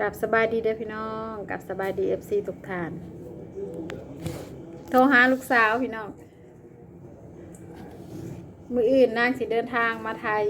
กับสบายดีเด้อพี่น้องกับสบายดีเอฟซีทุกท่าน โทรหาลูกสาวพี่น้อง มืออื่นนางสิเดินทางมาไทย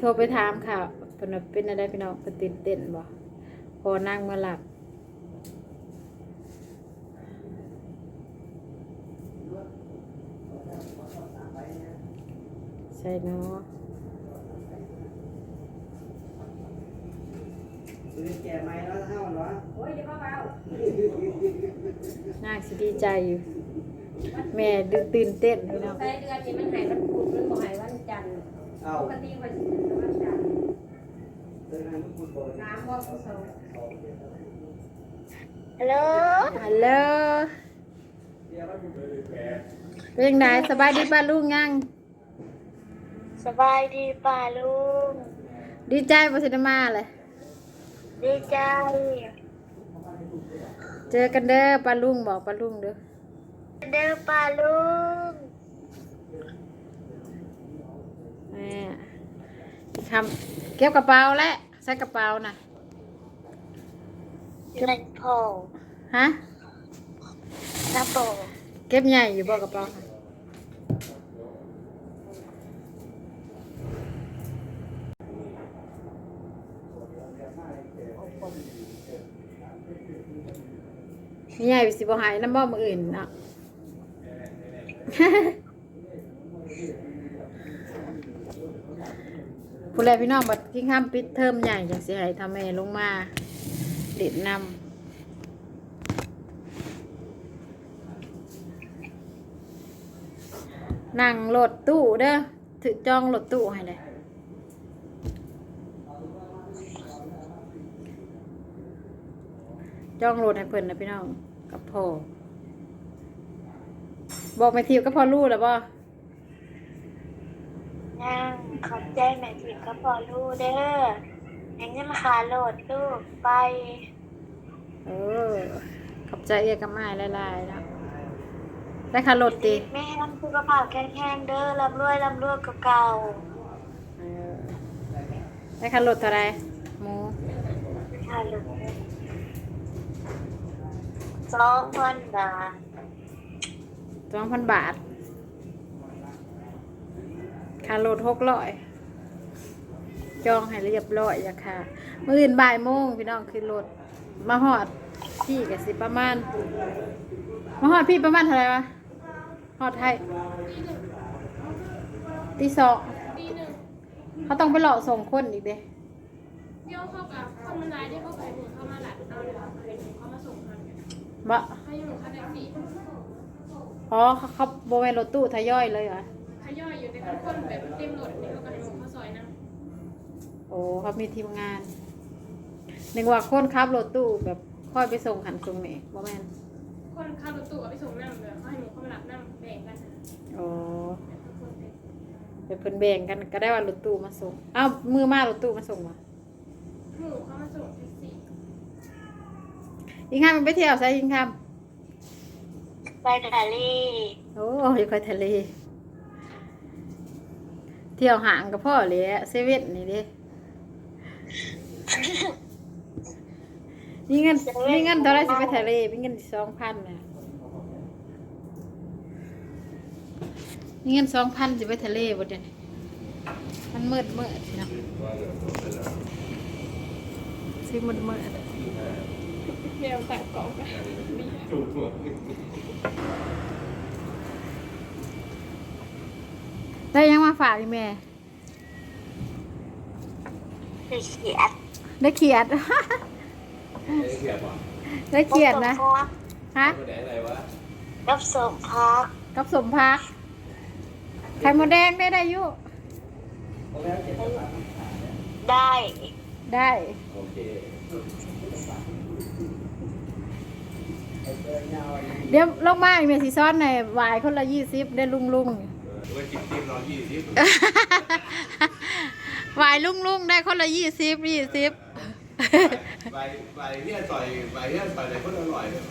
โทรไปถามข่าวเป็นเป็นอะไรพี่น้องเป็นตื่นเต้นบ่พอนั่งมาหลับใช่เนาะ ซื้อแก่ไม้แล้วเท่าเหรอโอ้ยอย่าเบานางสิดีใจอยู่ แม่ดูตื่นเต้นพี่น้องๆใส่เดือนนี้มันหายวันพุธมันบ่หายวันจันทร์เอาปกติวันจันทร์วันจันทร์เดินทางทุกคนบอกน้ำบ่ผู้สาวฮัลโหลฮัลโหลเดี๋ยวมันเป็นยังไงสบายดีป้าลุงยังสบายดีป่าลุงดีใจบ่สิได้มาเลย ดีใจ เจอกันเด้อป้าลุงบอกป้าลุงเด้อเด้อป่าลุงแม่อีกคำเก็บกระเป๋าและใส่กระเป๋าน่ะนันพอฮะนาโปเก็บใหญ่อยู่บ่กระเป๋า น่ใหญ่สิบ่หายน้ำบ่มืออื่นเนาะผู้แลพี่น้องบัดกินข้ามปิดเทอมใหญ่จังสิให้ทำแม่ลงมาเด็ดนำนั่งรถตู้เด้อถือจองรถตู้ให้เลยจองรถให้เพิ่นนะพี่น้อง กับพ่อบอกไม่ทิวก็พอรู้แล้วบ่นั่งขอบใจแม่ถิ่นก็พอลูกเด้อให้เงินคาโหลดลูกไป เออ ขอบใจเอียกับไม้หลายๆนะได้ค่ารถตีแม่ทำสุขภาพแข็งแรงเด้อร่ำรวยร่ำรวยกว่าเก่าเออได้ค่ารถเท่าไหรหมูค่ะลูก สองพันบาทสองพันบาท ค่ารถหกร้อยจองให้เรียบร้อยอย่าค่ะมื่ออื่นบ่ายโมงพี่น้องคือรถมาหอดพี่กับสิประมาณ มาหอดพี่ประมาณเท่าไหรวะหอดไทยตีสองปีหนึ่งเขาต้องไปหลอกส่งคนอีกเด้ เดี๋ยวเขากับคนมันร้ายที่เขาไปหมุนเขามาหลัดเอาเลยเป็นเขามาส่งมันกัน บะให้หมุนค่าแท็กซี่อ๋อเขาเขาโบเวนรถตู้ทยอยเลยเหรอขย่อยอยู่ในคนคนแบบเต็มรถนี่เขาก็ให้หมุนข้าวซอยนะโอ้เขามีทีมงานหนึ่งว่าคนขับรถตู้แบบค่อยไปส่งหันส่งนี่โบแมนคนข้าวรถตู้เอาไปส่งนั่งแบบเขาให้หมุนเขามาหลับนั่งแบ่งกันโอ้ทุกคนเป็นเป็นเพิ่นแบ่งกันก็ได้ว่ารถตู้มาส่งเอ้าวมือมารถตู้มาส่งวะหมูเขามาส่งแท็กซี่ ยิงข้ามมันไปเที่ยวใช่ยิงข้ามไปทะเลโอ้ยค่อยทะเล เที่ยวห่างกับพ่อเลยอะเซเว่นนี่เดิมีเงินมีเงินเท่าไรสิไปทะเลมีเงินสองพันนะมีเงินสองพันสิไปทะเลบ่เดี๋ยวนี้มันมืดมืดเนาะสิมืดมืด แมวแต่กล่องกันได้ยังมาฝากอีแม่ไปเขียนได้เขียด ได้เขียดนะฮะรับส่งพักกับสมพักไข่มดแดงได้ได้อยุได้ ได้เดี๋ยวลงมาอีเมสีซ้อนในวายคนละยี่สิบได้ลุงลุงว่ากินทีมเรายี่สิบวายลุงลุงได้คนละยี่สิบยี่สิบใบใบเฮี้ยต่อยใบเฮี้ยต่อยไหนคนอร่อยเลย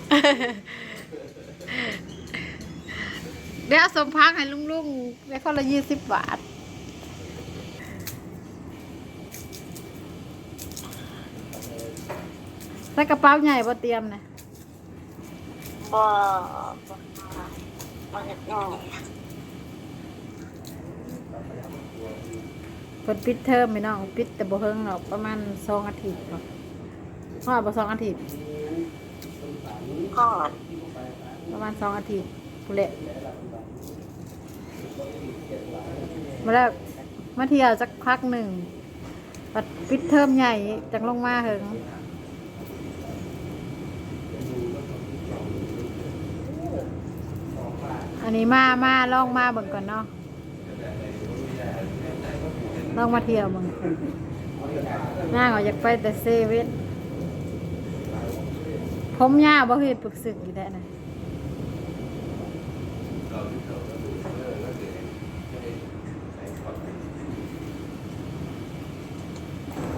เดี๋ยวเอาสมพักให้ลุงลุงได้คนละยี่สิบบาทแต่กระเป๋าใหญ่บ่เตรียมนะ บ่บ่เห็ดหน่อยเพิ่นปิดเทอมพี่น้องปิดแต่บ่เฮิงหรอกประมาณ2อาทิตย์บ่ฮอดบ่สองอาทิตย์หอดประมาณ2อาทิตย์ผู้นแหละมาแล้วมาเที่ยวสักพักหนึ่งปัดปิดเทอมใหญ่จังลงมาเหิง อันนี้มามาลองมาเบิ่งก่อนเนาะลองมาเที่ยวเบิ่งน่าก็อยากไปแต่เซเว่นผมยาวบ่เฮ็ดปึกสึกอยู่แท้นะ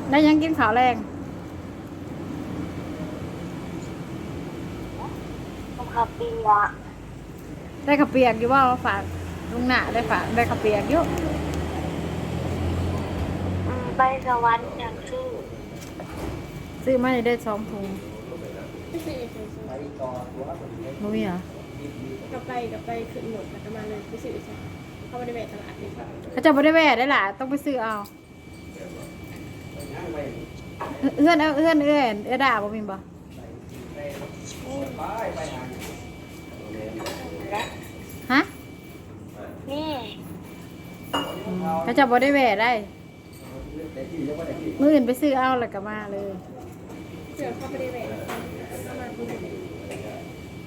ได้ยังกินข้าวแรงต้องขับปีละ ได้ข้าวเปียกอยู่ว่าฝากลุงหน้าได้ฝากได้ข้าวเปียกอยู่อืมไปสวรรค์อย่างชื่อซื้อมาได้สองถุงไม่ใช่เฉยไปต่อตัวคนนี้บ่มีเหรอๆกลับไปกลับไปขึ้นหมดแล้วก็มาเลยไปซื้อใช่เขาไม่ได้แวะตลาดเลยค่ะเขาจะบ่ได้แวะได้ล่ะต้องไปซื้อเอานั่งไปเอื้อนเอาเอื้อนเอื้อนเอื้อด่าบ่มีบ่ ไปไปหา ฮะนี่เขาจะบ่ได้แวะได้แต่ที่ยังไม่ได้ที่มื้ออื่นไปซื้อเอาแล้วก็มาเลยเสือเขาไม่ได้แวะเขามาคุณ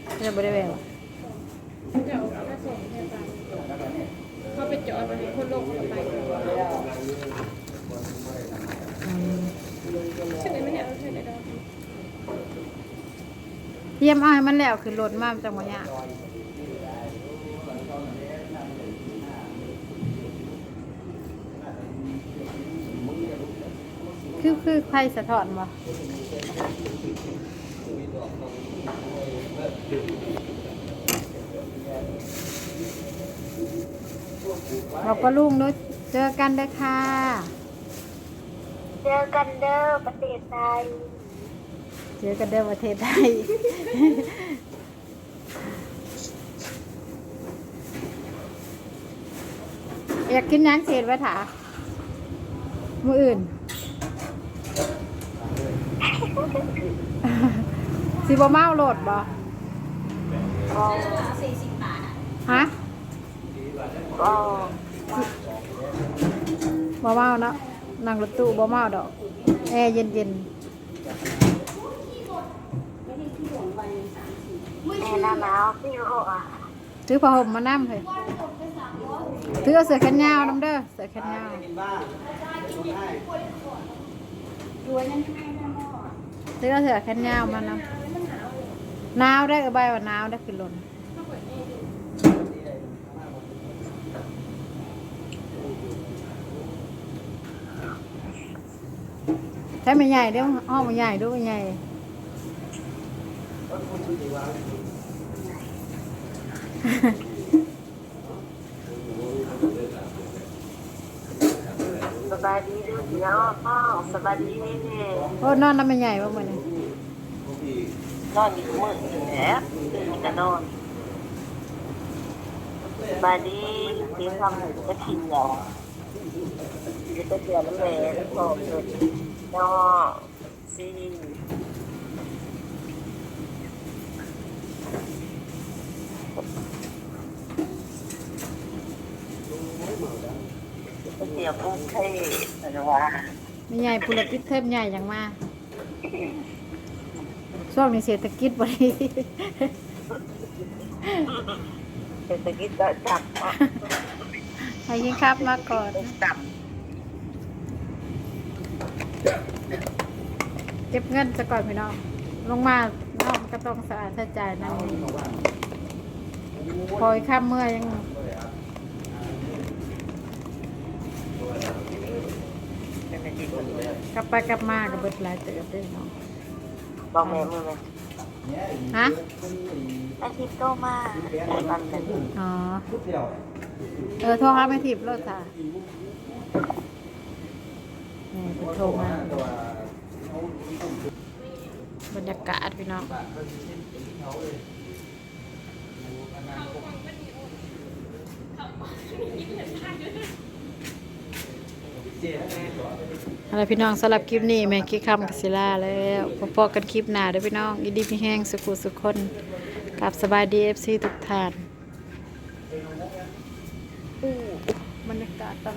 เขาจะบ่ได้แวะว่ะจะเอาหน้าส่งแทนไปเขาไปจอดมาให้คนลงเขาไป อืม ใช่ไหมไม่เนี่ยเอาใช่ไหมดอก เยี่ยมเอาให้มันแล้วขึ้นรถมาจังบ่ยากคือคือใครสะท้อนบ่เราก็ลุงด้วยเจอกันเด้อค่ะ เจอกันเด้อประเทศไทย เจอกันเด้อประเทศไทยอยากกินหยังเศษไว้ถามืออื่นสิบ่เมาโหลดบ่บ่ฮะบ่บ่เมาเนาะนั่งรถตู้บ่เมาดอก แอร์เย็นเนแม่หน้าหนาพี่โอ้ถือผ้าห่มมานั่มเลยถือเสื้อแขนยาวน้ำเด้อ เสื้อแขนยาวกินบ้างให้ซื้อเสื้อแขนยาวมานำหนาวได้อใบว่าหนาวได้ขึ้นลนใช่ไม่ใหญ่เด้อห้องไม่ใหญ่ดูไม่ใหญ่ สบายดีดูเดี๋ยวพ่อสบายดีนี่นี่โอ้นอนน้ำไม่ใหญ่บ่เหมือนนอนอยู่มื้อนี่แหละตื่นก็นอนสบายดีเสียงทำให้กระถิ่นเหรอจะไปเสียน้ำแม่แล้วก็เกิดนอซี ก๋วย เตี๋ยวกุ้งเทศนะว่าไม่ใหญ่ปุระปิดเทมใหญ่อย่างมาช่วงนี้เศรษฐกิจบ่ดีเศรษฐกิจก็จับอะให้ยิงครับมาก่อนจับเก็บเงินซะก่อนพี่น้อง ลงมาน้องก็ต้องสะอาดใช้จ่ายนั่นนี่พอยข้ามเมื่อยัง เศรษฐ กิจมันเลยกลับไปกลับมากับเบิดหลายเติบเด้วยน้องบอกแม่มือไหมฮะอาทิตย์โตมาแต่ตอนนั้นอ๋อชุดเดียวเออโทรหาไม่ทิพย์รถค่ะนี่เป็นโทรมาบรรยากาศพี่น้อง อะไรพี่น้องสำหรับคลิปนี้แม่คิดคำกศิลาแล้วพอๆกันคลิปหน้าเด้อพี่น้องยินดีพี่แห้งสุขุสุขคนกับสบายดีเอฟซีทุกท่านอู้บรรยากาศตั้ง